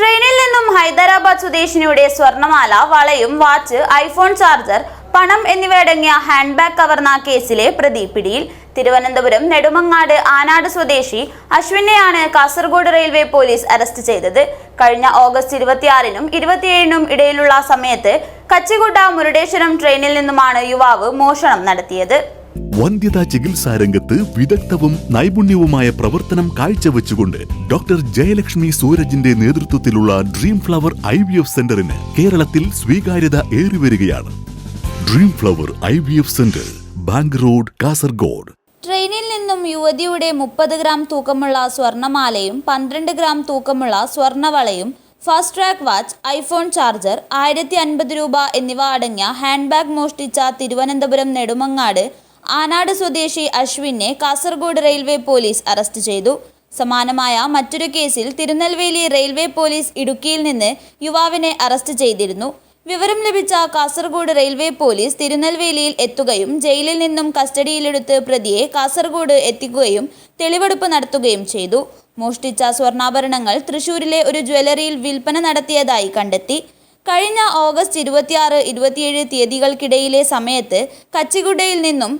ട്രെയിനിൽ നിന്നും ഹൈദരാബാദ് സ്വദേശിനിയുടെ സ്വർണമാല വളയും വാച്ച് ഐഫോൺ ചാർജർ പണം എന്നിവയടങ്ങിയ ഹാൻഡ് ബാഗ് കവർന്ന കേസിലെ പ്രതി പിടിയിൽ. തിരുവനന്തപുരം നെടുമങ്ങാട് ആനാട് സ്വദേശി അശ്വിനെയാണ് കാസർഗോഡ് റെയിൽവേ പോലീസ് അറസ്റ്റ് ചെയ്തത്. കഴിഞ്ഞ ഓഗസ്റ്റ് ഇരുപത്തിയാറിനും ഇരുപത്തിയേഴിനും ഇടയിലുള്ള സമയത്ത് കച്ചികുട്ട മുരുടേശ്വരം ട്രെയിനിൽ നിന്നുമാണ് യുവാവ് മോഷണം നടത്തിയത്. വന്ധ്യതാ ചികിത്സാ രംഗത്ത് വിദഗ്ധവും നൈപുണ്യവുമായ പ്രവർത്തനം കാഴ്ചവെച്ചുകൊണ്ട് ഡോക്ടർ ജയലക്ഷ്മി സൂരജിന്റെ നേതൃത്വത്തിലുള്ള dream flower I V F സെന്ററിന് കേരളത്തിൽ സ്വീകാര്യത ഏറിവരികയാണ്. Dream flower I V F centre bank road Kasaragod. ട്രെയിനിൽ നിന്നും യുവതിയുടെ മുപ്പത് ഗ്രാം തൂക്കമുള്ള സ്വർണമാലയും പന്ത്രണ്ട് ഗ്രാം തൂക്കമുള്ള സ്വർണവളയും fast track watch iPhone charger ആയിരത്തി അൻപത് രൂപ എന്നിവ അടങ്ങിയ ഹാൻഡ് ബാഗ് മോഷ്ടിച്ച തിരുവനന്തപുരം നെടുമങ്ങാട് ആനാട് സ്വദേശി അശ്വിനെ കാസർഗോഡ് റെയിൽവേ പോലീസ് അറസ്റ്റ് ചെയ്തു. സമാനമായ മറ്റൊരു കേസിൽ തിരുനെൽവേലി റെയിൽവേ പോലീസ് ഇടുക്കിയിൽ നിന്ന് യുവാവിനെ അറസ്റ്റ് ചെയ്തിരുന്നു. വിവരം ലഭിച്ച കാസർഗോഡ് റെയിൽവേ പോലീസ് തിരുനെൽവേലിയിൽ എത്തുകയും ജയിലിൽ നിന്നും കസ്റ്റഡിയിലെടുത്ത് പ്രതിയെ കാസർഗോഡ് എത്തിക്കുകയും തെളിവെടുപ്പ് നടത്തുകയും ചെയ്തു. മോഷ്ടിച്ച സ്വർണാഭരണങ്ങൾ തൃശൂരിലെ ഒരു ജ്വല്ലറിയിൽ വിൽപ്പന നടത്തിയതായി കണ്ടെത്തി. കഴിഞ്ഞ ഓഗസ്റ്റ് ഇരുപത്തിയാറ് ഇരുപത്തിയേഴ് തീയതികൾക്കിടയിലെ സമയത്ത് കച്ചിഗുഡയിൽ നിന്നും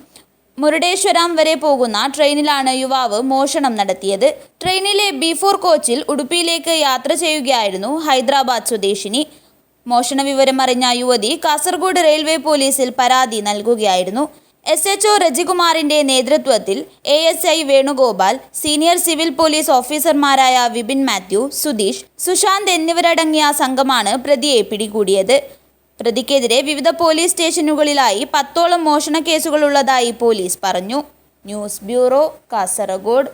മുരുടേശ്വരം വരെ പോകുന്ന ട്രെയിനിലാണ് യുവാവ് മോഷണം നടത്തിയത്. ട്രെയിനിലെ ബി ഫോർ കോച്ചിൽ ഉടുപ്പിയിലേക്ക് യാത്ര ചെയ്യുകയായിരുന്നു ഹൈദരാബാദ് സ്വദേശിനി. മോഷണ വിവരം അറിഞ്ഞ യുവതി കാസർഗോഡ് റെയിൽവേ പോലീസിൽ പരാതി നൽകുകയായിരുന്നു. എസ് എച്ച് ഒ രജികുമാറിന്റെ നേതൃത്വത്തിൽ A S I Venugopal senior civil police ഓഫീസർമാരായ വിപിൻ മാത്യു സുധീഷ് സുശാന്ത് എന്നിവരടങ്ങിയ സംഘമാണ് പ്രതിയെ പിടികൂടിയത്. പ്രതിക്കെതിരെ വിവിധ പോലീസ് സ്റ്റേഷനുകളിലായി പത്തോളം മോഷണ കേസുകളുള്ളതായി പോലീസ് പറഞ്ഞു. News bureau Kasaragod.